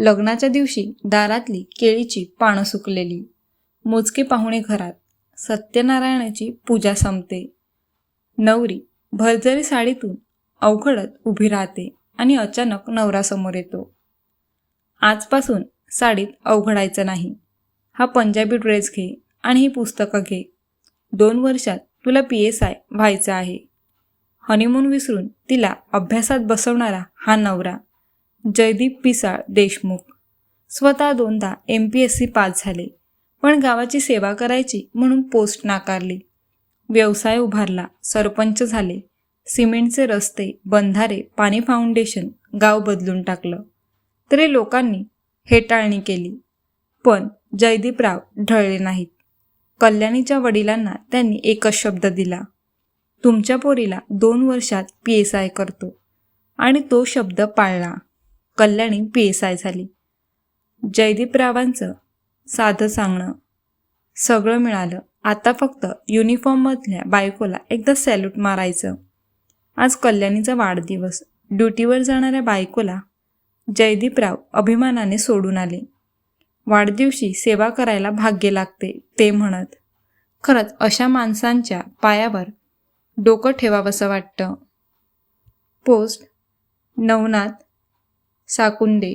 लग्नाच्या दिवशी दारातली केळीची पानं सुकलेली. मोजके पाहुणे घरात. सत्यनारायणाची पूजा संपते. नवरी भरजरी साडीतून अवघडत उभी राहते आणि अचानक नवरा समोर येतो. आजपासून साडीत अवघडायचं नाही. हा पंजाबी ड्रेस घे आणि ही पुस्तकं घे. दोन वर्षात तुला पी एस आय व्हायचं आहे. हनीमून विसरून तिला अभ्यासात बसवणारा हा नवरा जयदीप पिसाळ देशमुख. स्वतः दोनदा M P S C pass झाले पण गावाची सेवा करायची म्हणून पोस्ट नाकारली. व्यवसाय उभारला सरपंच झाले सिमेंटचे रस्ते बंधारे पाणी फाउंडेशन गाव बदलून टाकलं. तरी लोकांनी हेटाळणी केली. पण जयदीपराव ढळले नाहीत. कल्याणीच्या वडिलांना त्यांनी एकच शब्द दिला. तुमच्या पोरीला दोन वर्षात पी एस आय करतो आणि तो शब्द पाळला. कल्याणी पी एस आय झाली जयदीपरावांचं साधं सांगणं. सगळं मिळालं. आता फक्त युनिफॉर्ममधल्या बायकोला एकदा सॅल्यूट मारायचं. आज कल्याणीचा वाढदिवस. ड्युटीवर जाणाऱ्या बायकोला जयदीपराव अभिमानाने सोडून आले. वाढदिवशी सेवा करायला भाग्य लागते ते म्हणत. खरंच अशा माणसांच्या पायावर डोकं ठेवावंसं वाटतं. पोस्ट नवनाथ साकुंदे.